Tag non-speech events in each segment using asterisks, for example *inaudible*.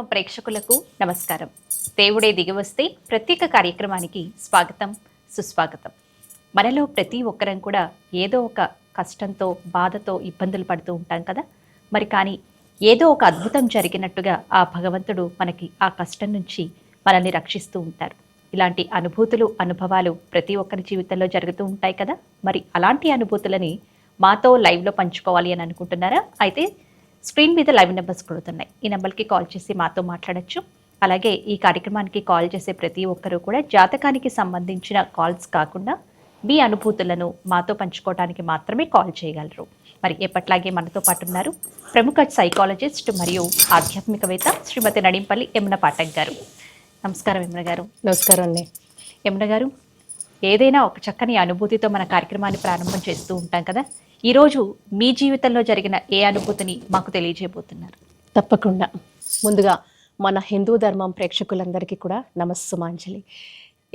ధర్మం ప్రేక్షకులకు నమస్కారం. దేవుడే దిగివస్తే ప్రత్యేక కార్యక్రమానికి స్వాగతం సుస్వాగతం. మనలో ప్రతి ఒక్కరం కూడా ఏదో ఒక కష్టంతో బాధతో ఇబ్బందులు పడుతూ ఉంటాం కదా? మరి కానీ ఏదో ఒక అద్భుతం జరిగినట్టుగా ఆ భగవంతుడు మనకి ఆ కష్టం నుంచి మనల్ని రక్షిస్తూ ఉంటారు. ఇలాంటి అనుభూతులు అనుభవాలు ప్రతి ఒక్కరి జీవితంలో జరుగుతూ ఉంటాయి కదా? మరి అలాంటి అనుభూతులని మాతో లైవ్లో పంచుకోవాలి అని అనుకుంటున్నారా? అయితే స్క్రీన్ మీద లైవ్ నెంబర్స్ కొడుతున్నాయి ఈ నెంబర్కి కాల్ చేసి మాతో మాట్లాడొచ్చు. అలాగే ఈ కార్యక్రమానికి కాల్ చేసే ప్రతి ఒక్కరూ కూడా జాతకానికి సంబంధించిన కాల్స్ కాకుండా మీ అనుభూతులను మాతో పంచుకోవడానికి మాత్రమే కాల్ చేయగలరు. మరి ఎప్పట్లాగే మనతో పాటు ఉన్నారు ప్రముఖ సైకాలజిస్ట్ మరియు ఆధ్యాత్మికవేత్త శ్రీమతి నడింపల్లి యమున పాఠక్ గారు. నమస్కారం యమున గారు. నమస్కారం అండి. యమున గారు ఏదైనా ఒక చక్కని అనుభూతితో మన కార్యక్రమాన్ని ప్రారంభం చేస్తూ ఉంటాం కదా? ఈరోజు మీ జీవితంలో జరిగిన ఏ అనుభూతిని మాకు తెలియజేయబోతున్నారు? తప్పకుండా. ముందుగా మన హిందూ ధర్మం ప్రేక్షకులందరికీ కూడా నమస్సుమాంజలి.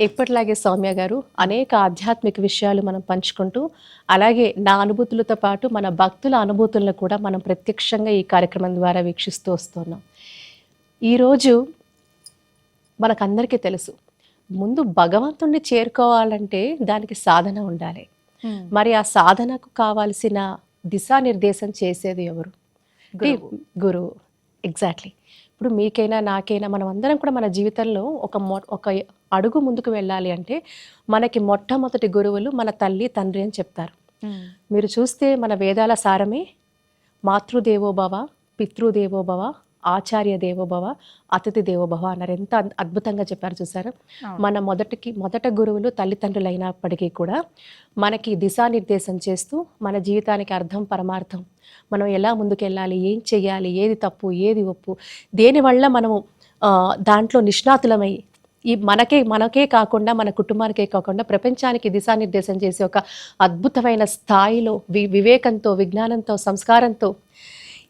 ఎప్పటిలాగే సౌమ్య గారు అనేక ఆధ్యాత్మిక విషయాలు మనం పంచుకుంటూ అలాగే నా అనుభూతులతో పాటు మన భక్తుల అనుభూతులను కూడా మనం ప్రత్యక్షంగా ఈ కార్యక్రమం ద్వారా వీక్షిస్తూ వస్తున్నాం. ఈరోజు మనకందరికీ తెలుసు ముందు భగవంతుణ్ణి చేరుకోవాలంటే దానికి సాధన ఉండాలి. మరి ఆ సాధనకు కావాల్సిన దిశానిర్దేశం చేసేది ఎవరు? గురువు. ఎగ్జాక్ట్లీ ఇప్పుడు మీకైనా నాకైనా మనం అందరం కూడా మన జీవితంలో ఒక మొ ఒక అడుగు ముందుకు వెళ్ళాలి అంటే మనకి మొట్టమొదటి గురువులు మన తల్లి తండ్రి అని చెప్తారు. మీరు చూస్తే మన వేదాల సారమే మాతృదేవోభవ పితృదేవోభవ ఆచార్య దేవోభవ అతిథి దేవోభవ అన్నారు ఎంత అద్- అద్భుతంగా చెప్పారు చూసారు. మన మొదటికి మొదట గురువులు తల్లిదండ్రులు అయినప్పటికీ కూడా మనకి దిశానిర్దేశం చేస్తూ మన జీవితానికి అర్థం పరమార్థం మనం ఎలా ముందుకెళ్ళాలి ఏం చెయ్యాలి ఏది తప్పు ఏది ఒప్పు దేనివల్ల మనము దాంట్లో నిష్ణాతులమై ఈ మనకే మనకే కాకుండా మన కుటుంబానికే కాకుండా ప్రపంచానికి దిశానిర్దేశం చేసే ఒక అద్భుతమైన స్థాయిలో వి వివేకంతో విజ్ఞానంతో సంస్కారంతో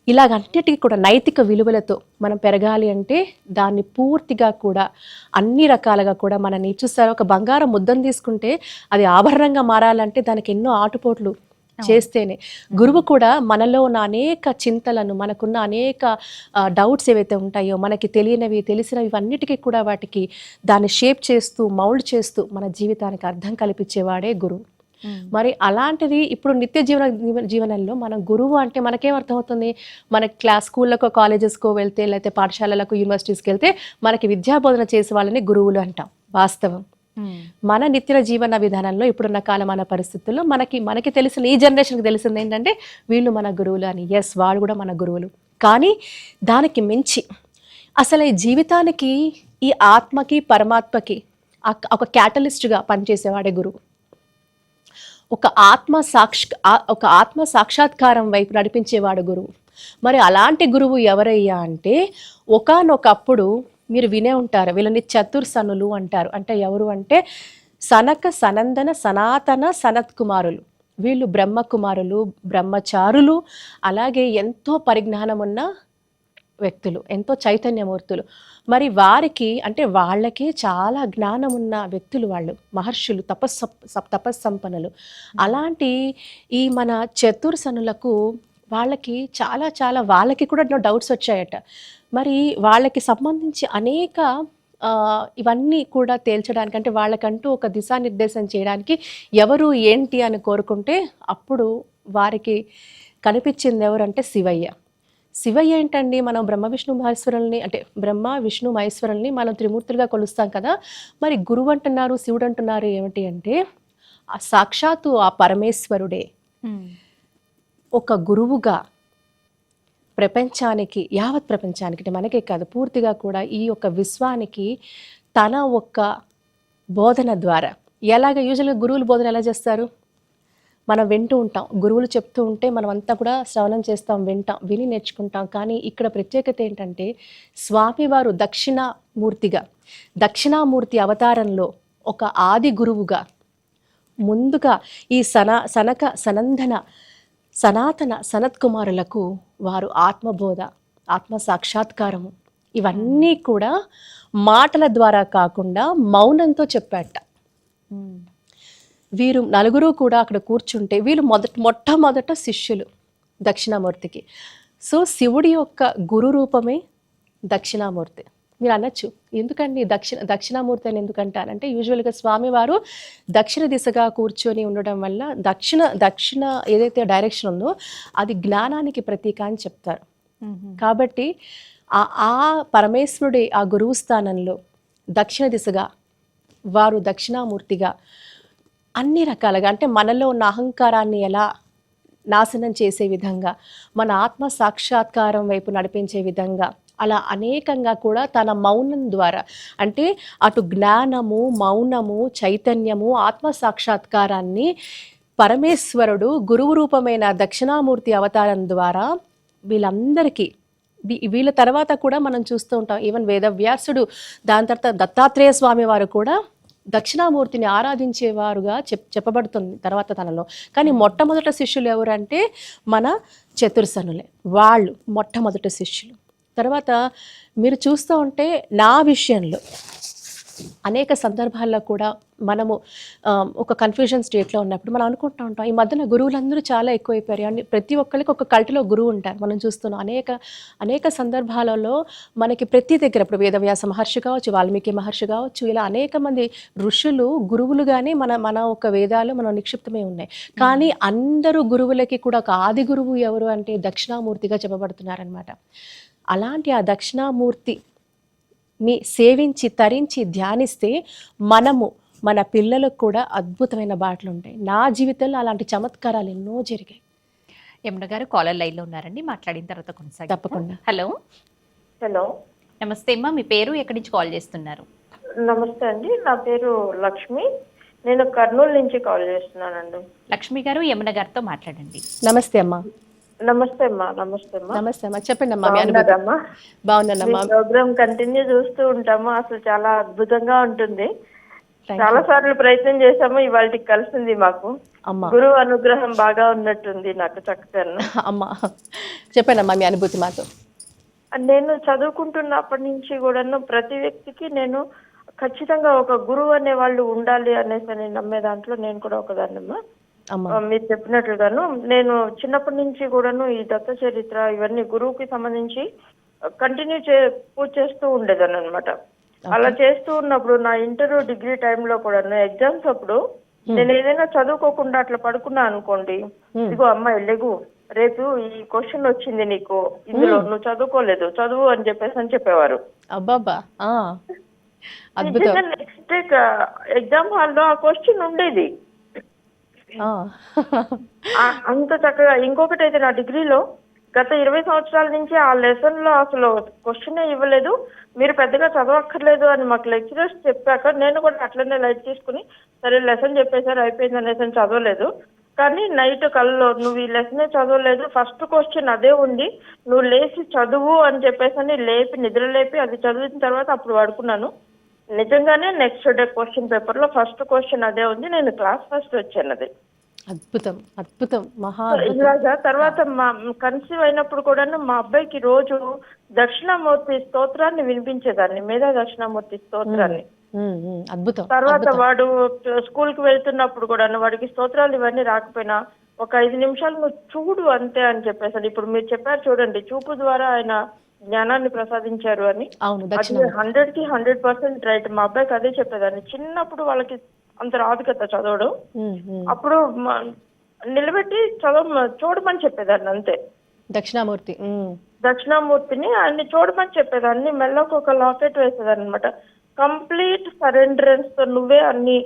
ఇలాగన్నిటికీ కూడా నైతిక విలువలతో మనం పెరగాలి అంటే దాన్ని పూర్తిగా కూడా అన్ని రకాలుగా కూడా మనని చూస్తారు. ఒక బంగారం ముద్దను తీసుకుంటే అది ఆభరణంగా మారాలంటే దానికి ఎన్నో ఆటుపోట్లు చేస్తేనే. గురువు కూడా మనలో ఉన్న అనేక చింతలను మనకున్న అనేక డౌట్స్ ఏవైతే ఉంటాయో మనకి తెలియనివి తెలిసినవి అన్నిటికీ కూడా వాటికి దాన్ని షేప్ చేస్తూ మౌల్డ్ చేస్తూ మన జీవితానికి అర్థం కల్పించేవాడే గురువు. మరి అలాంటిది ఇప్పుడు నిత్య జీవన జీవ- జీవనంలో మనం గురువు అంటే మనకేం అర్థమవుతుంది మన క్లాస్ స్కూళ్ళకో కాలేజెస్కో వెళ్తే లేకపోతే పాఠశాలలకు యూనివర్సిటీస్కి వెళ్తే మనకి విద్యాబోధన చేసే వాళ్ళని గురువులు అంటాం వాస్తవం. మన నిత్య జీవన విధానంలో ఇప్పుడున్న కాలమాన పరిస్థితుల్లో మనకి మనకి తెలిసిన ఈ జనరేషన్కి తెలిసింది ఏంటంటే వీళ్ళు మన గురువులు అని. ఎస్ వాళ్ళు కూడా మన గురువులు. కానీ దానికి మించి అసలు ఈ జీవితానికి ఈ ఆత్మకి పరమాత్మకి ఒక క్యాటలిస్ట్గా పనిచేసేవాడే గురువు. ఒక ఆత్మ సాక్ష ఒక ఆత్మ సాక్షాత్కారం వైపు నడిపించేవాడు గురువు. మరి అలాంటి గురువు ఎవరయ్యా అంటే ఒకానొకప్పుడు మీరు వినే ఉంటారు వీళ్ళని చతుర్సనులు అంటారు. అంటే ఎవరు అంటే సనక సనందన సనాతన సనత్ కుమారులు వీళ్ళు బ్రహ్మకుమారులు బ్రహ్మచారులు అలాగే ఎంతో పరిజ్ఞానం ఉన్న వ్యక్తులు ఎంతో చైతన్యమూర్తులు. మరి వారికి అంటే వాళ్ళకి చాలా జ్ఞానం ఉన్న వ్యక్తులు వాళ్ళు మహర్షులు తపస్స సప్- తపస్సంపన్నులు. అలాంటి ఈ మన చతుర్సనులకు వాళ్ళకి చాలా చాలా వాళ్ళకి కూడా డౌట్స్ వచ్చాయట. మరి వాళ్ళకి సంబంధించి అనేక ఇవన్నీ కూడా తేల్చడానికి అంటే వాళ్ళకంటూ ఒక దిశానిర్దేశం చేయడానికి ఎవరు ఏంటి అని కోరుకుంటే అప్పుడు వారికి కనిపించింది ఎవరంటే శివయ్య. శివయ్య ఏంటండి? మనం బ్రహ్మ విష్ణు మహేశ్వరుల్ని అంటే బ్రహ్మ విష్ణు మహేశ్వరుల్ని మనం త్రిమూర్తులుగా కొలుస్తాం కదా? మరి గురువు అంటున్నారు శివుడు అంటున్నారు ఏమిటి అంటే ఆ సాక్షాత్తు ఆ పరమేశ్వరుడే. ఒక గురువుగా ప్రపంచానికి యావత్ ప్రపంచానికి అంటే మనకే కాదు పూర్తిగా కూడా ఈ యొక్క విశ్వానికి తన ఒక్క బోధన ద్వారా. ఎలాగ యూజువల్గా గురువులు బోధన ఎలా చేస్తారు? మనం వింటూ ఉంటాం. గురువులు చెప్తూ ఉంటే మనం అంతా కూడా శ్రవణం చేస్తాం వింటాం విని నేర్చుకుంటాం. కానీ ఇక్కడ ప్రత్యేకత ఏంటంటే స్వామివారు దక్షిణామూర్తిగా దక్షిణామూర్తి అవతారంలో ఒక ఆది గురువుగా ముందుగా ఈ సన సనక సనందన సనాతన సనత్ కుమారులకు వారు ఆత్మబోధ ఆత్మ సాక్షాత్కారము ఇవన్నీ కూడా మాటల ద్వారా కాకుండా మౌనంతో చెప్పాట. వీరు నలుగురు కూడా అక్కడ కూర్చుంటే వీళ్ళు మొదట మొట్టమొదట శిష్యులు దక్షిణామూర్తికి. సో శివుడి యొక్క గురు రూపమే దక్షిణామూర్తి. మీరు అనొచ్చు. ఎందుకండి? దక్షిణ దక్షిణామూర్తి అని ఎందుకంటారంటే యూజువల్గా స్వామివారు దక్షిణ దిశగా కూర్చొని ఉండడం వల్ల దక్షిణ దక్షిణ ఏదైతే డైరెక్షన్ ఉందో అది జ్ఞానానికి ప్రతీక అని చెప్తారు. కాబట్టి ఆ ఆ పరమేశ్వరుడి ఆ గురువు స్థానంలో దక్షిణ దిశగా వారు దక్షిణామూర్తిగా అన్ని రకాలుగా అంటే మనలో ఉన్న అహంకారాన్ని ఎలా నాశనం చేసే విధంగా మన ఆత్మ సాక్షాత్కారం వైపు నడిపించే విధంగా అలా అనేకంగా కూడా తన మౌనం ద్వారా అంటే అటు జ్ఞానము మౌనము చైతన్యము ఆత్మ సాక్షాత్కారాన్ని పరమేశ్వరుడు గురువు రూపమైన దక్షిణామూర్తి అవతారం ద్వారా వీళ్ళందరికీ వీ- వీళ్ళ తర్వాత కూడా మనం చూస్తూ ఉంటాం. ఈవెన్ వేదవ్యాసుడు దాని తర్వాత దత్తాత్రేయ స్వామి వారు కూడా దక్షిణామూర్తిని ఆరాధించేవారుగా చెప్ చెప్పబడుతుంది తర్వాత తనలో. కానీ మొట్టమొదట శిష్యులు ఎవరంటే మన చతుర్సనులే. వాళ్ళు మొట్టమొదటి శిష్యులు. తర్వాత మీరు చూస్తూ ఉంటే నా విషయంలో అనేక సందర్భాల్లో కూడా మనము ఒక కన్ఫ్యూజన్ స్టేట్లో ఉన్నప్పుడు మనం అనుకుంటూ ఉంటాం ఈ మధ్యన గురువులందరూ చాలా ఎక్కువైపోయారు. అని ప్రతి ఒక్కరికి ఒక కల్టిలో గురువు ఉంటారు. మనం చూస్తున్నాం అనేక అనేక సందర్భాలలో మనకి ప్రతి దగ్గర ఇప్పుడు వేదవ్యాస మహర్షి కావచ్చు వాల్మీకి మహర్షి కావచ్చు ఇలా అనేక మంది ఋషులు గురువులుగానే మన మన ఒక వేదాలు మనం నిక్షిప్తమై ఉన్నాయి. కానీ అందరూ గురువులకి కూడా ఒక ఆది గురువు ఎవరు అంటే దక్షిణామూర్తిగా చెప్పబడుతున్నారనమాట అలాంటి ఆ దక్షిణామూర్తి ని సేవించి తరించి ధ్యానిస్తే మనము మన పిల్లలకు కూడా అద్భుతమైన బాటలు ఉంటాయి. నా జీవితంలో అలాంటి చమత్కారాలు ఎన్నో జరిగాయి. యమున గారు కాలర్ లైన్లో ఉన్నారండి. మాట్లాడిన తర్వాత కొనసాగి తప్పకుండా. హలో. హలో. నమస్తే అమ్మా. మీ పేరు ఎక్కడి నుంచి కాల్ చేస్తున్నారు? నమస్తే అండి. నా పేరు లక్ష్మి. నేను కర్నూలు నుంచి కాల్ చేస్తున్నానండి. లక్ష్మి గారు యమున గారితో మాట్లాడండి. నమస్తే అమ్మా. నమస్తే అమ్మా నమస్తే అమ్మా. నమస్తే అమ్మా చెప్పండి అమ్మా బాగున్నారమ్మా బాగున్నానమ్మా ప్రోగ్రామ్ కంటిన్యూ చూస్తూ ఉంటాము అసలు చాలా అద్భుతంగా ఉంటుంది. చాలా సార్లు ప్రయత్నం చేశాము ఇవాళకి కలిసింది మాకు. గురువు అనుగ్రహం బాగా ఉన్నట్టుంది నాకు చక్కగా. *laughs* అమ్మా చెప్పండి అమ్మా మీ అనుభూతి మాతో నేను చదువుకుంటున్నప్పటి నుంచి కూడాను ప్రతి వ్యక్తికి నేను ఖచ్చితంగా ఒక గురువు అనే వాళ్ళు ఉండాలి అనేసి అని నమ్మే దాంట్లో నేను కూడా ఒకదాన్నమ్మా. మీరు చెప్పినట్లుగాను నేను చిన్నప్పటి నుంచి కూడాను ఈ దత్త చరిత్ర ఇవన్నీ గురువుకి సంబంధించి కంటిన్యూ చే పూజ చేస్తూ ఉండేదాన్ని అనమాట అలా చేస్తూ ఉన్నప్పుడు నా ఇంటర్ డిగ్రీ టైంలో కూడా ఎగ్జామ్స్ అప్పుడు నేను ఏదైనా చదువుకోకుండా అట్లా పడుకున్నా అనుకోండి ఇదిగో అమ్మాయి లెగు రేపు ఈ క్వశ్చన్ వచ్చింది నీకు ఇందులో నువ్వు చదువుకోలేదు చదువు అని చెప్పేసి అని చెప్పేవారు. నెక్స్ట్ ఎగ్జామ్ హాల్లో ఆ క్వశ్చన్ ఉండేది. అంత చక్కగా. ఇంకొకటి అయితే నా డిగ్రీలో గత ఇరవై సంవత్సరాల నుంచి ఆ లెసన్లో అసలు క్వశ్చన్ ఇవ్వలేదు. మీరు పెద్దగా చదవక్కర్లేదు అని మాకు లెక్చరర్స్ చెప్పాక నేను కూడా అట్లనే లైట్ తీసుకుని సరే లెసన్ చెప్పేసారు అయిపోయింది అనేసి చదవలేదు. కానీ నైట్ కల్లో నువ్వు ఈ లెసనే చదవలేదు. ఫస్ట్ క్వశ్చన్ అదే ఉంది. నువ్వు లేచి చదువు అని చెప్పేసి అని లేపి నిద్ర లేపి అది చదివిన తర్వాత అప్పుడు పడుకున్నాను. నిజంగానే నెక్స్ట్ డే క్వశ్చన్ పేపర్లో ఫస్ట్ క్వశ్చన్ అదే ఉంది. నేను క్లాస్ ఫస్ట్ వచ్చాను అది అద్భుతం అద్భుతం మహా ఇలాగా తర్వాత మా కన్సీవ్ అయినప్పుడు కూడా మా అబ్బాయికి రోజు దక్షిణామూర్తి స్తోత్రాన్ని వినిపించేదాన్ని మేధా దక్షిణామూర్తి స్తోత్రాన్ని. అద్భుతం తర్వాత వాడు స్కూల్కి వెళ్తున్నప్పుడు కూడా వాడికి స్తోత్రాలు ఇవన్నీ రాకపోయినా ఒక ఐదు నిమిషాలు నువ్వు చూడు అంతే అని చెప్పేసి ఇప్పుడు మీరు చెప్పారు చూడండి చూపు ద్వారా ఆయన జ్ఞానాన్ని ప్రసాదించారు అని. అవును హండ్రెడ్కి హండ్రెడ్ పర్సెంట్ రైట్ మా అబ్బాయికి అదే చెప్పేదాన్ని. చిన్నప్పుడు వాళ్ళకి అంత రాదు కదా చదవడం. అప్పుడు నిలబెట్టి చదవ చూడమని చెప్పేదాన్ని అంతే. దక్షిణామూర్తి. దక్షిణామూర్తిని ఆయన్ని చూడమని చెప్పేదాన్ని. మెల్లకు ఒక లాకెట్ వేసేదాన్ని అనమాట కంప్లీట్ సరెండరెన్స్తో నువ్వే అన్ని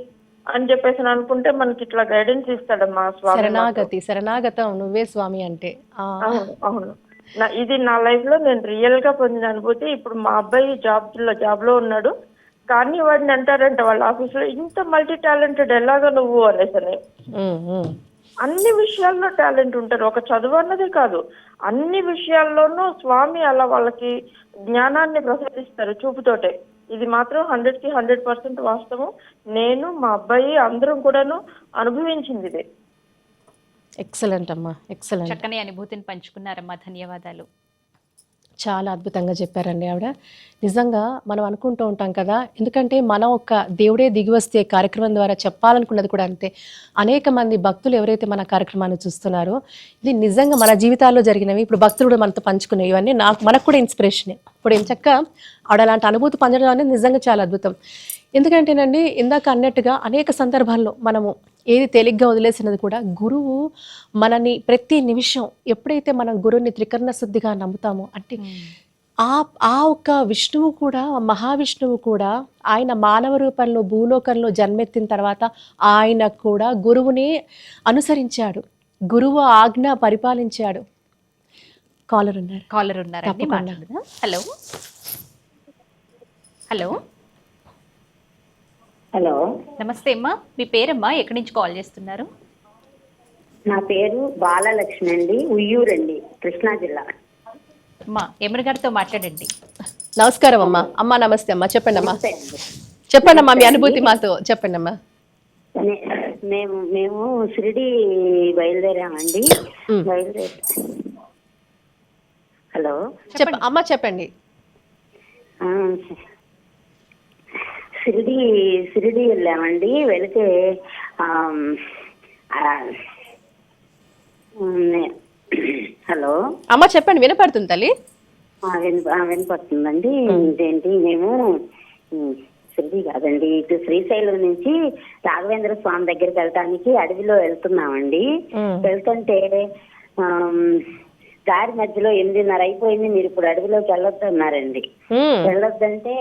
అని చెప్పేసి అనుకుంటే మనకి ఇట్లా గైడెన్స్ ఇస్తాడమ్మా స్వామి. శరణాగతి శరణాగతం నువ్వే స్వామి అంటే. అవును అవును. నా ఇది నా లైఫ్లో నేను రియల్గా పొందిన అనుభూతి. ఇప్పుడు మా అబ్బాయి జాబ్లో జాబ్లో ఉన్నాడు. కానీ వాడిని అంటారంట వాళ్ళ ఆఫీస్లో ఇంత మల్టీ టాలెంటెడ్ ఎలాగా నువ్వు అనేసని. అన్ని విషయాల్లో టాలెంట్ ఉంటారు. ఒక చదువు అన్నదే కాదు. అన్ని విషయాల్లోనూ స్వామి అలా వాళ్ళకి జ్ఞానాన్ని ప్రసాదిస్తారు చూపుతోటే. ఇది మాత్రం హండ్రెడ్కి హండ్రెడ్ పర్సెంట్ వాస్తవం. నేను మా అబ్బాయి అందరం కూడాను అనుభవించింది ఇది. ఎక్సలెంట్ అమ్మా ఎక్సలెంట్ చక్కని అనుభూతిని పంచుకున్నారమ్మా ధన్యవాదాలు. చాలా అద్భుతంగా చెప్పారండి ఆవిడ. నిజంగా మనం అనుకుంటూ ఉంటాం కదా ఎందుకంటే మనం ఒక దేవుడే దిగి వస్తే కార్యక్రమం ద్వారా చెప్పాలనుకున్నది కూడా అంతే. అనేక మంది భక్తులు ఎవరైతే మన కార్యక్రమాన్ని చూస్తున్నారో ఇది నిజంగా మన జీవితాల్లో జరిగినవి ఇప్పుడు భక్తులు కూడా మనతో పంచుకునేవి ఇవన్నీ నాకు మనకు కూడా ఇన్స్పిరేషనే ఇప్పుడు ఎంచక్క ఆవిడ అలాంటి అనుభూతి పొందడం అనేది నిజంగా చాలా అద్భుతం. ఎందుకంటేనండి ఇందాక అన్నట్టుగా అనేక సందర్భాల్లో మనము ఏది తేలిగ్గా వదిలేసినది కూడా గురువు మనని ప్రతి నిమిషం ఎప్పుడైతే మనం గురువుని త్రికరణ శుద్ధిగా నమ్ముతామో అంటే ఆ ఆ ఒక్క విష్ణువు కూడా మహావిష్ణువు కూడా ఆయన మానవ రూపంలో భూలోకంలో జన్మెత్తిన తర్వాత ఆయన కూడా గురువుని అనుసరించాడు. గురువు ఆజ్ఞ పరిపాలించాడు. కాలర్ ఉన్నారు. కాలర్. మాట్లాడదాం. హలో. హలో. హలో. నమస్తే అమ్మా. మీ పేరమ్మా? ఎక్కడి నుంచి కాల్ చేస్తున్నారు? నా పేరు బాలలక్ష్మి అండి. ఉయ్యూరండి కృష్ణా జిల్లా. అమ్మా ఎమర్ గారితో మాట్లాడండి. నమస్కారం అమ్మా. అమ్మా నమస్తే అమ్మా. చెప్పండి అమ్మా. చెప్పండి అమ్మా మీ అనుభూతి మాతో చెప్పండి అమ్మా నే- మేము మేము షిరిడి బయలుదేరామండి. బయలుదేరి హలో. చెప్ప అమ్మా చెప్పండి. ఆ, షిరిడి షిరిడి వెళ్ళామండి. వెళితే హలో? అమ్మా చెప్పండి వినపడుతుంది తల్లి? వినపడుతుందండి. ఇదేంటి మేము షిరిడి కాదండి. ఇటు శ్రీశైలం నుంచి రాఘవేంద్ర స్వామి దగ్గరికి వెళ్ళటానికి అడవిలో వెళ్తున్నామండి. వెళ్తుంటే దారి మధ్యలో ఎనిమిదిన్నర అయిపోయింది. మీరు ఇప్పుడు అడవిలోకి వెళ్ళొద్దు అన్నారండి ఉమ్. వెళ్ళొద్దంటే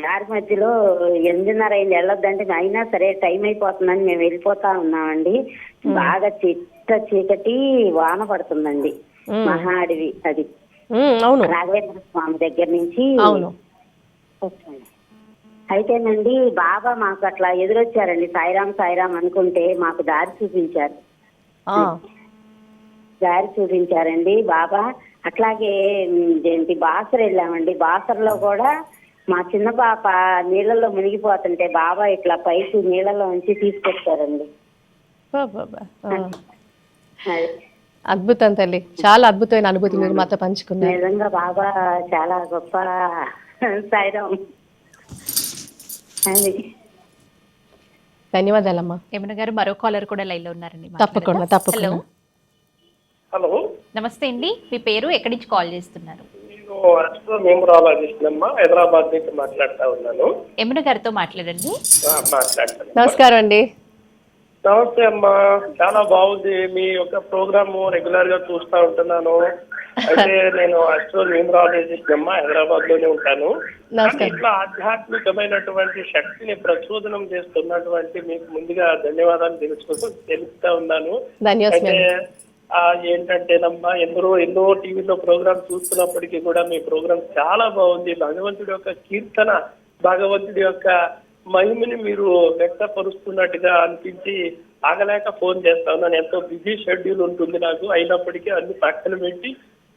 దారి మధ్యలో ఎనిమిదిన్నర అయింది. వెళ్ళొద్దంటే అయినా సరే టైం అయిపోతుందని మేము వెళ్ళిపోతా ఉన్నామండి. బాగా చిట్ట చీకటి వాన పడుతుందండి. మహా అడవి అది. అవును. రాఘవేంద్ర స్వామి దగ్గర నుంచి. అయితేనండి బాబా మాకు అట్లా ఎదురొచ్చారండి. సాయిరాం సాయిరాం అనుకుంటే మాకు దారి చూపించారు. దారి చూపించారండి బాబా. అట్లాగే ఏంటి బాసర వెళ్ళామండి. బాసరలో కూడా మా చిన్న పాప నీళ్ళలో మునిగిపోతుంటే బాబా ఇట్లా పైకి నీళ్ళలో ఉంచి తీసుకొచ్చారండి. అద్భుతం తల్లి. చాలా అద్భుతమైన అనుభూతి మీరు మాతో పంచుకున్నారు. నిజంగా బాబా చాలా గొప్ప సాయిరాం అది. ధన్యవాదాలమ్మా. యమున గారు మరో కాలర్ కూడా లైన్లో ఉన్నారండి తప్పకుండా. తప్పకుండా. హలో. హలో. నమస్తే అండి. మీ పేరు ఎక్కడి నుంచి కాల్ చేస్తున్నారు? హైదరాబాద్ నుంచి మాట్లాడుతా ఉన్నాను. గారితో మాట్లాడండి. మాట్లాడతాను. నమస్కారం అండి. నమస్తే అమ్మా. చాలా బాగుంది. మీ యొక్క ప్రోగ్రామ్ రెగ్యులర్గా చూస్తా ఉంటున్నాను. అయితే నేను అస్ట్రో న్యూమరాలజిస్ట్ అమ్మా హైదరాబాద్లోనే ఉంటాను ఇట్లా ఆధ్యాత్మికమైనటువంటి శక్తిని ప్రచోదనం చేస్తున్నటువంటి మీకు ముందుగా ధన్యవాదాలు తెలుసుకుంటూ తెలుపుతా ఉన్నాను. ధన్యవాదాలు అయితే ఏంటంటేనమ్మా ఎందరో ఎన్నో టీవీలో ప్రోగ్రామ్ చూస్తున్నప్పటికీ కూడా మీ ప్రోగ్రామ్ చాలా బాగుంది. భగవంతుడి యొక్క కీర్తన భగవంతుడి యొక్క మహిమని మీరు వ్యక్తపరుస్తున్నట్టుగా అనిపించి ఆగలేక ఫోన్ చేస్తా ఉన్నాను. ఎంతో బిజీ షెడ్యూల్ ఉంటుంది నాకు. అయినప్పటికీ అన్ని పక్కన పెట్టి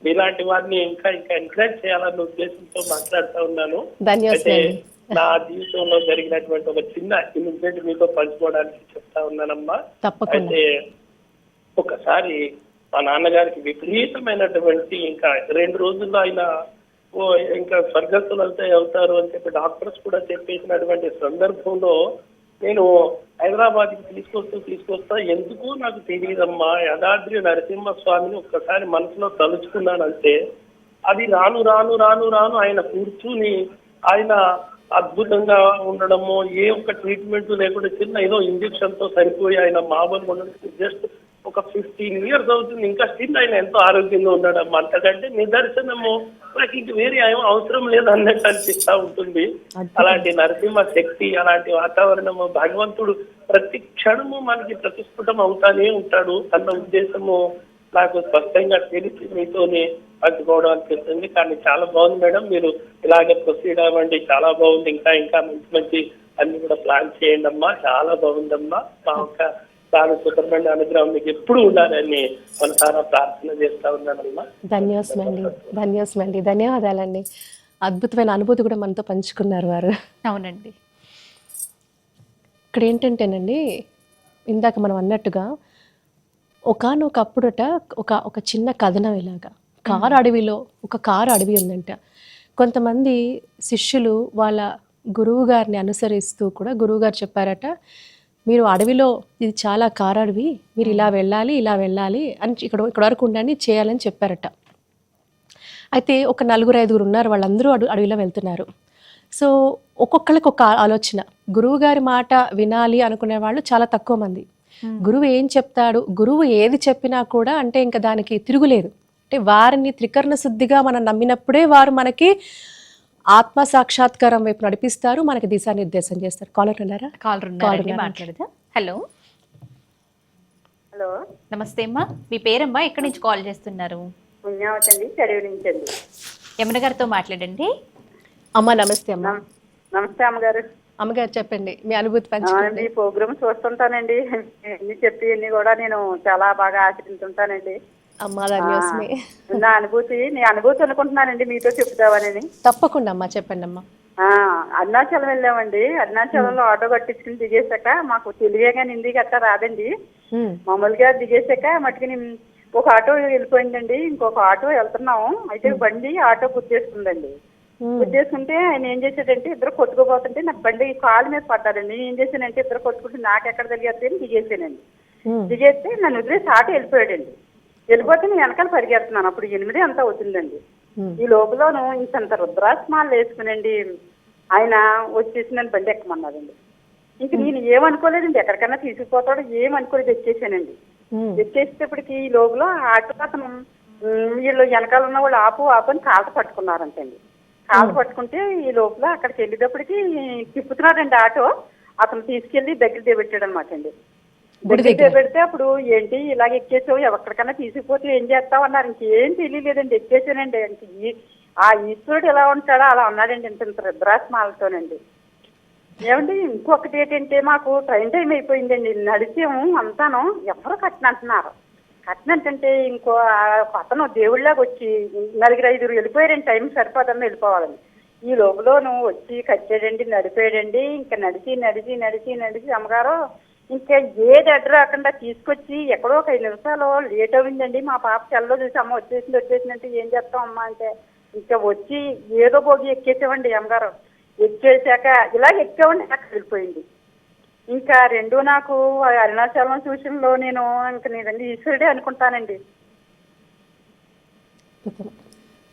మీలాంటి వారిని ఇంకా ఇంకా ఎంకరేజ్ చేయాలన్న ఉద్దేశంతో మాట్లాడుతా ఉన్నాను. అయితే నా జీవితంలో జరిగినటువంటి ఒక చిన్న ఇన్సిడెంట్ మీతో పంచుకోవడానికి చెప్తా ఉన్నానమ్మా. అయితే ఒకసారి మా నాన్నగారికి విపరీతమైనటువంటి ఇంకా రెండు రోజుల్లో ఆయన ఓ ఇంకా స్వర్గస్థులు అయితే అవుతారు అని చెప్పి డాక్టర్స్ కూడా చెప్పేసినటువంటి సందర్భంలో నేను హైదరాబాద్కి తీసుకొస్తూ తీసుకొస్తా ఎందుకో నాకు తెలియదమ్మా యదాద్రి నరసింహస్వామిని ఒక్కసారి మనసులో తలుచుకున్నానంటే అది రాను రాను రాను రాను ఆయన కూర్చుని ఆయన అద్భుతంగా ఉండడము ఏ ఒక్క ట్రీట్మెంట్ లేకుండా చిన్న ఏదో ఇంజెక్షన్తో సరిపోయి ఆయన మామూలు ఉండడం జస్ట్ ఒక ఫిఫ్టీన్ ఇయర్స్ అవుతుంది. ఇంకా స్టిల్ ఆయన ఎంతో ఆరోగ్యంగా ఉన్నాడమ్మా. అంతకంటే నిదర్శనము నాకు ఇంక వేరే ఏం అవసరం లేదు అన్నట్టు అనిపిస్తా ఉంటుంది. అలాంటి నరసింహ శక్తి అలాంటి వాతావరణము భగవంతుడు ప్రతి క్షణము మనకి ప్రతిస్ఫుటం అవుతానే ఉంటాడు అన్న ఉద్దేశము నాకు స్పష్టంగా తెలిసి మీతోని పంచుకోవడం అనిపిస్తుంది కానీ చాలా బాగుంది మేడం. మీరు ఇలాగే ప్రొసీడ్ అవ్వండి. చాలా బాగుంది. ఇంకా ఇంకా మంచి మంచి అన్ని కూడా ప్లాన్ చేయండి అమ్మా చాలా బాగుందమ్మా. మా యొక్క దాని సుబ్రహ్మణ్య అనుగ్రహం మీకు ఎప్పుడు ఉండాలని మనసారా ప్రార్థన చేస్తా ఉన్నానమ్మా. ధన్యవాదాలండి ధన్యవాదాలండి ధన్యవాదాలండి. అద్భుతమైన అనుభూతి కూడా మనతో పంచుకున్నారు వారు. అవునండి. ఇక్కడ ఏంటంటేనండి ఇందాక మనం అన్నట్టుగా ఒకానొకప్పుడట ఒక ఒక చిన్న కథనం ఇలాగా. కారు అడవిలో ఒక కారు అడవి ఉందంట. కొంతమంది శిష్యులు వాళ్ళ గురువు గారిని అనుసరిస్తూ కూడా గురువు గారు చెప్పారట మీరు అడవిలో ఇది చాలా కారు అడవి మీరు ఇలా వెళ్ళాలి ఇలా వెళ్ళాలి అని ఇక్కడ ఇక్కడ వరకు ఉండండి చేయాలని చెప్పారట. అయితే ఒక నలుగురు ఐదుగురు ఉన్నారు వాళ్ళందరూ అడు అడవిలో వెళ్తున్నారు. సో ఒక్కొక్కరికి ఒక ఆలోచన. గురువు గారి మాట వినాలి అనుకునే వాళ్ళు చాలా తక్కువ మంది. గురువు ఏం చెప్తాడు? గురువు ఏది చెప్పినా కూడా అంటే ఇంకా దానికి తిరుగులేదు. అంటే వారిని త్రికరణ శుద్ధిగా మనం నమ్మినప్పుడే వారు మనకి ఆత్మ సాక్షాత్కారం వైపు నడిపిస్తారు. మనకి దిశానిర్దేశం చేస్తారు. కాలర్ ఉన్నారా? కాలర్ ఉన్నారండి మాట్లాడదా. హలో. హలో. నమస్తే అమ్మా. మీ పేరమ్మా? ఎక్కడి నుంచి కాల్ చేస్తున్నారు? యమున గారితో మాట్లాడండి. అమ్మ నమస్తే అమ్మ. నమ- నమస్తే అమ్మగారు. అమ్మగారు చెప్పండి. మీ అనుభూతి మీ ప్రోగ్రామ్ చూస్తుంటానండి. ఎన్ని చెప్పి ఎన్ని కూడా నేను చాలా బాగా ఆచరించుంటానండి. అమ్మ దానికోసమే నా అనుభూతి నీ అనుభూతి అనుకుంటున్నానండి మీతో చెప్తావని తప్పకుండా అమ్మా చెప్పండి అమ్మా అరుణాచలం వెళ్ళామండి. అరుణాచలంలో ఆటో కట్టించుకుని దిగేశాక మాకు తెలియగా హిందీ గట్టా రాదండి. మామూలుగా దిగేశాక మట్టుకుని ఒక ఆటో వెళ్ళిపోయిందండి. ఇంకొక ఆటో వెళ్తున్నాము. అయితే బండి ఆటో గుర్తేసుకుందండి గుర్తేసుకుంటే ఆయన ఏం చేశాడంటే ఇద్దరు కొట్టుకోపోతుంటే నాకు బండి కాలు మీద పడ్డాడండి నేను ఏం చేశానంటే ఇద్దరు కొట్టుకుంటే నాకు ఎక్కడ తెలియదు అని దిగేసానండి దిగేస్తే నన్ను వదిలేసి ఆటో వెళ్ళిపోయాడండి. వెళ్ళిపోతే నేను వెనకాల పరిగెడుతున్నాను. అప్పుడు ఎనిమిది అంతా అవుతుందండి. ఈ లోపలను ఇంతంత రుద్రాస్మాలు వేసుకునండి ఆయన వచ్చేసి నన్ను బండి ఎక్కమన్నాడండి. ఇంక నేను ఏమనుకోలేదండి. ఎక్కడికైనా తీసుకుపోతాడో. ఏమనుకోలేదు. ఎక్కేసానండి. ఎక్కేసేటప్పటికి ఈ లోపల ఆటో అతను వీళ్ళు వెనకాల ఉన్న వాళ్ళు ఆపు ఆపు అని కాళ్ళ పట్టుకున్నారంటండి. కాళ్ళ పట్టుకుంటే ఈ లోపల అక్కడికి వెళ్ళేటప్పటికి తిప్పుతున్నాడండి ఆటో. అతను తీసుకెళ్ళి దగ్గర పెట్టాడు అనమాట అండి దగ్గర. పెడితే అప్పుడు ఏంటి ఇలాగ ఎక్కేసావు ఎక్కడికన్నా తీసుకుపోతే ఏం చేస్తావు అన్నారు. ఇంకేం తెలియలేదండి ఎక్కేసానండి. ఇంక ఆ ఈశ్వరుడు ఎలా ఉంటాడో అలా ఉన్నాడండి ఇంత ఇంత రుద్రాస్మాలతోనండి. ఏమండి ఇంకొకటి ఏంటంటే మాకు ట్రైన్ టైం అయిపోయిందండి. నడిచాము అంతాను ఎవరు కట్టినంటున్నారు కట్టినంటే ఇంకో ఆ ఒక అతను దేవుళ్ళగా వచ్చి నలుగురు ఐదుగురు వెళ్ళిపోయారండి టైం సరిపోదని వెళ్ళిపోవాలని. ఈ లోపల నువ్వు వచ్చి కట్టాడండి నడిపాడండి. ఇంకా నడిచి నడిచి నడిచి నడిచి అమ్మగారు ఇంకా ఏది అడ్డు రాకుండా తీసుకొచ్చి ఎక్కడో ఒక ఐదు నిమిషాలు లేట్ అయిందండి మా పాప సెల్లో చూసి అమ్మ వచ్చేసింది వచ్చేసిందంటే ఏం చేస్తాం అమ్మ అంటే ఇంకా వచ్చి ఏదో భోగి ఎక్కేసామండి అమ్మగారు. ఎక్కేసాక ఇలా ఎక్కామండి నాకు వెళ్ళిపోయింది. ఇంకా రెండు నాకు ఆ అరుణాచలం సూచనలో నేను ఇంకా నేనండి ఈశ్వరుడే అనుకుంటానండి.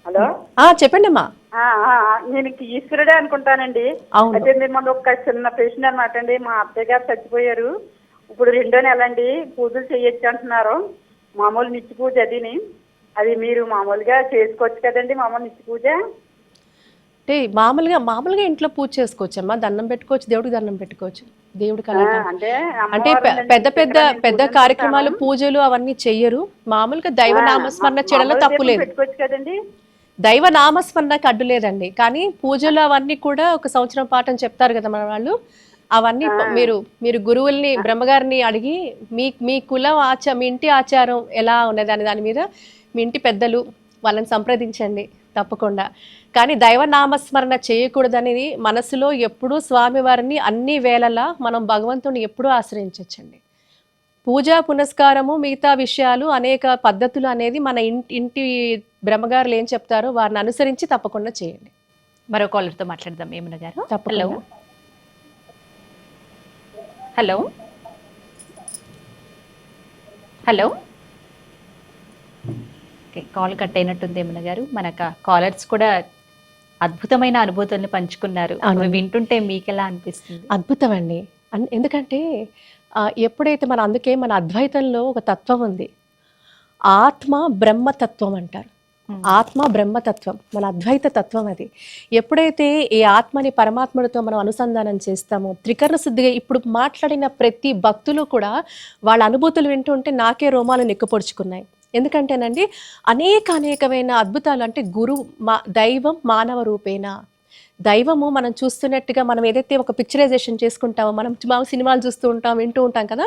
హలో? ఆ, చెప్పండి అమ్మా నేను ఈశ్వరుడే అనుకుంటానండి. అయితే మిమ్మల్ని ఒక చిన్న ప్రశ్న అనమాట అండి. మా అత్తయ్య గారు చచ్చిపోయారు. ఇప్పుడు రెండో నెల అండి. పూజలు చేయొచ్చు అంటున్నారు. మామూలు నిత్య పూజ అదిని అది మీరు మామూలుగా చేసుకోవచ్చు కదండి మామూలు నిత్య పూజ? అంటే మామూలుగా మామూలుగా ఇంట్లో పూజ చేసుకోవచ్చు అమ్మా. దండం పెట్టుకోవచ్చు దేవుడికి దండం పెట్టుకోవచ్చు. దేవుడికి అలాగే అంటే పెద్ద పెద్ద పెద్ద కార్యక్రమాలు. పూజలు అవన్నీ చెయ్యరు. మామూలుగా దైవ నామస్మరణ చేయడంలో తప్పు లేదు. పెట్టుకోవచ్చు కదండి. దైవ నామస్మరణకు అడ్డు లేదండి కానీ పూజలు అవన్నీ కూడా ఒక సంవత్సరం పాఠం చెప్తారు కదా మన వాళ్ళు. అవన్నీ మీరు మీరు గురువుల్ని బ్రహ్మగారిని అడిగి మీ మీ కులం ఆచ మీ ఇంటి ఆచారం ఎలా ఉన్నది అనే దాని మీద మీ ఇంటి పెద్దలు వాళ్ళని సంప్రదించండి తప్పకుండా. కానీ దైవ నామస్మరణ చేయకూడదనేది మనసులో ఎప్పుడూ స్వామివారిని అన్ని వేళలా మనం భగవంతుని ఎప్పుడూ ఆశ్రయించవచ్చండి పూజా పునస్కారము మిగతా విషయాలు అనేక పద్ధతులు అనేది మన ఇంటి ఇంటి బ్రహ్మగారులు ఏం చెప్తారో వారిని అనుసరించి తప్పకుండా చేయండి. మరో కాలర్తో మాట్లాడదాం యమున గారు. Hello. Hello. Hello. Okay call cut అయినట్టుంది యమున గారు? మనకు కాలర్స్ కూడా అద్భుతమైన అనుభూతుల్ని పంచుకున్నారు. వింటుంటే మీకు ఎలా అనిపిస్తుంది? అద్భుతం అండి. ఎందుకంటే ఎప్పుడైతే మన అందుకే మన అద్వైతంలో ఒక తత్వం ఉంది ఆత్మ బ్రహ్మతత్వం అంటారు. ఆత్మ బ్రహ్మతత్వం మన అద్వైత తత్వం అది. ఎప్పుడైతే ఈ ఆత్మని పరమాత్ముడితో మనం అనుసంధానం చేస్తామో త్రికరణ శుద్ధిగా ఇప్పుడు మాట్లాడిన ప్రతి భక్తులు కూడా వాళ్ళ అనుభూతులు వింటుంటే నాకే రోమాలు నెక్కుపొడుచుకున్నాయి. ఎందుకంటేనండి అనేక అనేకమైన అద్భుతాలు అంటే గురు మా దైవం మానవ రూపేణ దైవము మనం చూస్తున్నట్టుగా మనం ఏదైతే ఒక పిక్చరైజేషన్ చేసుకుంటామో మనం సినిమాలు చూస్తూ ఉంటాం వింటూ ఉంటాం కదా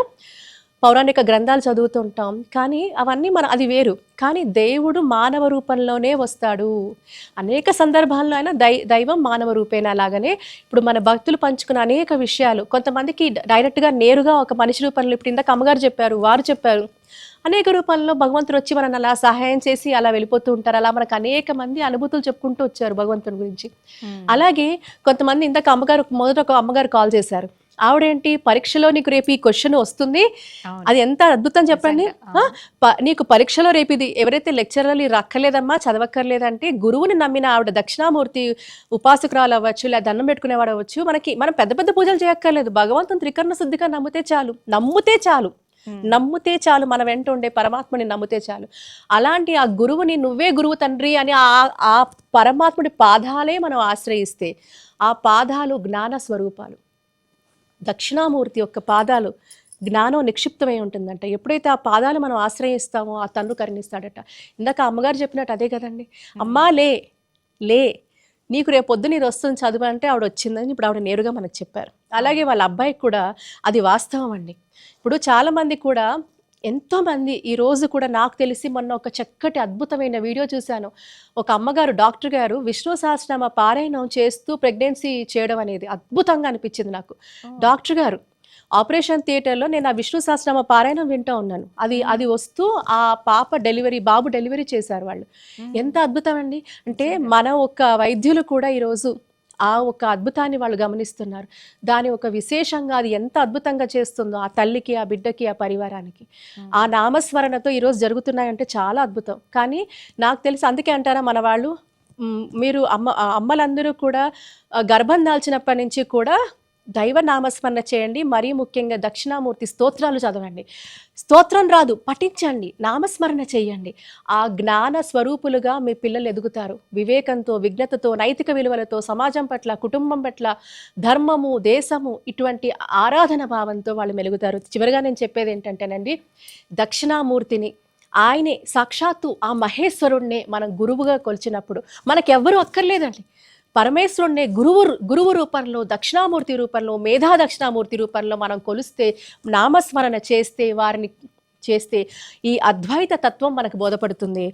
పౌరాణిక గ్రంథాలు చదువుతుంటాం. కానీ అవన్నీ మన అది వేరు. కానీ దేవుడు మానవ రూపంలోనే వస్తాడు. అనేక సందర్భాల్లో అయినా దై దైవం మానవ రూపేణ లాగానే ఇప్పుడు మన భక్తులు పంచుకున్న అనేక విషయాలు. కొంతమందికి డైరెక్ట్గా నేరుగా ఒక మనిషి రూపంలో ఇప్పుడు ఇందాక అమ్మగారు చెప్పారు వారు చెప్పారు. అనేక రూపంలో భగవంతుడు వచ్చి మనల్ని అలా సహాయం చేసి అలా వెళ్ళిపోతూ ఉంటారు. అలా మనకు అనేక మంది అనుభూతులు చెప్పుకుంటూ వచ్చారు భగవంతుని గురించి. అలాగే కొంతమంది ఇందాక అమ్మగారు మొదట ఒక అమ్మగారు కాల్ చేశారు. ఆవిడేంటి? పరీక్షలో నీకు రేపు ఈ క్వశ్చన్ వస్తుంది. అది ఎంత అద్భుతం చెప్పండి. నీకు పరీక్షలో రేపు ఇది ఎవరైతే లెక్చరర్లు రక్కలేదమ్మా చదవక్కర్లేదంటే గురువుని నమ్మిన ఆవిడ దక్షిణామూర్తి ఉపాసకురాలు అవ్వచ్చు లేదా దండం పెట్టుకునేవాడు అవ్వచ్చు మనకి మనం పెద్ద పెద్ద పూజలు చేయక్కర్లేదు. భగవంతుని త్రికరణ శుద్ధిగా నమ్మితే చాలు. నమ్మితే చాలు. నమ్మితే చాలు. మన వెంట ఉండే పరమాత్మని నమ్మితే చాలు. అలాంటి ఆ గురువుని నువ్వే గురువు తండ్రి అని ఆ ఆ పరమాత్ముడి పాదాలే మనం ఆశ్రయిస్తే ఆ పాదాలు జ్ఞాన స్వరూపాలు. దక్షిణామూర్తి యొక్క పాదాలు జ్ఞానం నిక్షిప్తమై ఉంటుందంట. ఎప్పుడైతే ఆ పాదాలు మనం ఆశ్రయిస్తామో ఆ తన్ను కరుణిస్తాడట. ఇందాక అమ్మగారు చెప్పినట్టు అదే కదండి. అమ్మా లే లే నీకు రేపు పొద్దు నీరు వస్తుంది చదువు అంటే ఆవిడ వచ్చిందని ఇప్పుడు ఆవిడ నేరుగా మనకు చెప్పారు. అలాగే వాళ్ళ అబ్బాయికి కూడా అది వాస్తవం అండి. ఇప్పుడు చాలామంది కూడా ఎంతోమంది ఈ రోజు కూడా నాకు తెలిసి మొన్న ఒక చక్కటి అద్భుతమైన వీడియో చూశాను. ఒక అమ్మగారు డాక్టర్ గారు విష్ణు సహస్రనామ పారాయణం చేస్తూ ప్రెగ్నెన్సీ చేయడం అనేది అద్భుతంగా అనిపించింది నాకు. డాక్టర్ గారు ఆపరేషన్ థియేటర్లో నేను ఆ విష్ణు సహస్రనామ పారాయణం వింటూ ఉన్నాను. అది అది వస్తూ ఆ పాప డెలివరీ బాబు డెలివరీ చేశారు వాళ్ళు. ఎంత అద్భుతం అండి. అంటే మన ఒక వైద్యులు కూడా ఈరోజు ఆ ఒక అద్భుతాన్ని వాళ్ళు గమనిస్తున్నారు. దాని ఒక విశేషంగా అది ఎంత అద్భుతంగా చేస్తుందో ఆ తల్లికి ఆ బిడ్డకి ఆ పరివారానికి. ఆ. నామస్మరణతో ఈరోజు జరుగుతున్నాయంటే చాలా అద్భుతం. కానీ నాకు తెలిసి అందుకే అంటారా మన వాళ్ళు మీరు అమ్మ అమ్మలందరూ కూడా గర్భం దాల్చినప్పటి నుంచి కూడా దైవ నామస్మరణ చేయండి. మరీ ముఖ్యంగా దక్షిణామూర్తి స్తోత్రాలు చదవండి. స్తోత్రం రాదు పఠించండి నామస్మరణ చేయండి. ఆ జ్ఞాన స్వరూపులుగా మీ పిల్లలు ఎదుగుతారు. వివేకంతో విఘ్నతతో నైతిక విలువలతో సమాజం పట్ల కుటుంబం పట్ల ధర్మము దేశము ఇటువంటి ఆరాధన భావంతో వాళ్ళు మెలుగుతారు. చివరిగా నేను చెప్పేది ఏంటంటేనండి దక్షిణామూర్తిని ఆయనే సాక్షాత్తు ఆ మహేశ్వరుణ్ణే మనం గురువుగా కొలిచినప్పుడు మనకెవ్వరూ అక్కర్లేదండి. పరమేశ్వరుణ్ణి గురువు గురువు రూపంలో దక్షిణామూర్తి రూపంలో మేధా దక్షిణామూర్తి రూపంలో మనం కొలిస్తే నామస్మరణ చేస్తే వారిని చేస్తే ఈ అద్వైత తత్వం మనకు బోధపడుతుంది.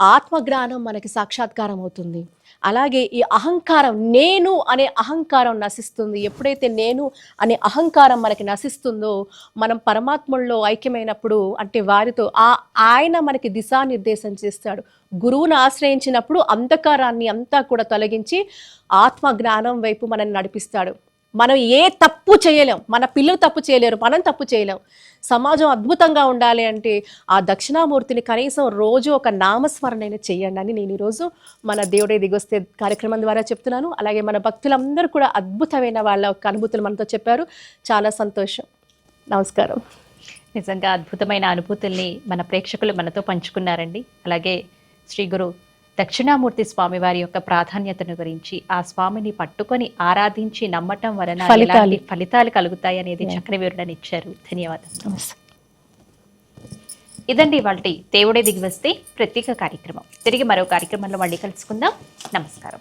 ఆత్మజ్ఞానం మనకి సాక్షాత్కారం అవుతుంది. అలాగే ఈ అహంకారం నేను అనే అహంకారం నశిస్తుంది. ఎప్పుడైతే నేను అనే అహంకారం మనకి నశిస్తుందో మనం పరమాత్ముల్లో ఐక్యమైనప్పుడు అంటే వారితో ఆ ఆయన మనకి దిశానిర్దేశం చేస్తాడు. గురువును ఆశ్రయించినప్పుడు అంధకారాన్ని అంతా కూడా తొలగించి ఆత్మ జ్ఞానం వైపు మనల్ని నడిపిస్తాడు. మనం ఏ తప్పు చేయలేం. మన పిల్లలు తప్పు చేయలేరు. మనం తప్పు చేయలేం. సమాజం అద్భుతంగా ఉండాలి అంటే ఆ దక్షిణామూర్తిని కనీసం రోజు ఒక నామస్మరణైనా చేయండి అని నేను ఈరోజు మన దేవుడే దిగొస్తే కార్యక్రమం ద్వారా చెప్తున్నాను. అలాగే మన భక్తులందరూ కూడా అద్భుతమైన వాళ్ళ ఒక అనుభూతులు మనతో చెప్పారు. చాలా సంతోషం. నమస్కారం. నిజంగా అద్భుతమైన అనుభూతుల్ని మన ప్రేక్షకులు మనతో పంచుకున్నారండి. అలాగే శ్రీ గురు దక్షిణామూర్తి స్వామివారి యొక్క ప్రాధాన్యతను గురించి ఆ స్వామిని పట్టుకొని ఆరాధించి నమ్మటం వలన ఫలితాలు. కలుగుతాయి అనేది చక్కని ఇచ్చారు. ధన్యవాదాలు. ఇదండి వాళ్ళ దేవుడే దిగి వస్తే ప్రత్యేక కార్యక్రమం. తిరిగి మరో కార్యక్రమంలో మళ్ళీ కలుసుకుందాం. నమస్కారం.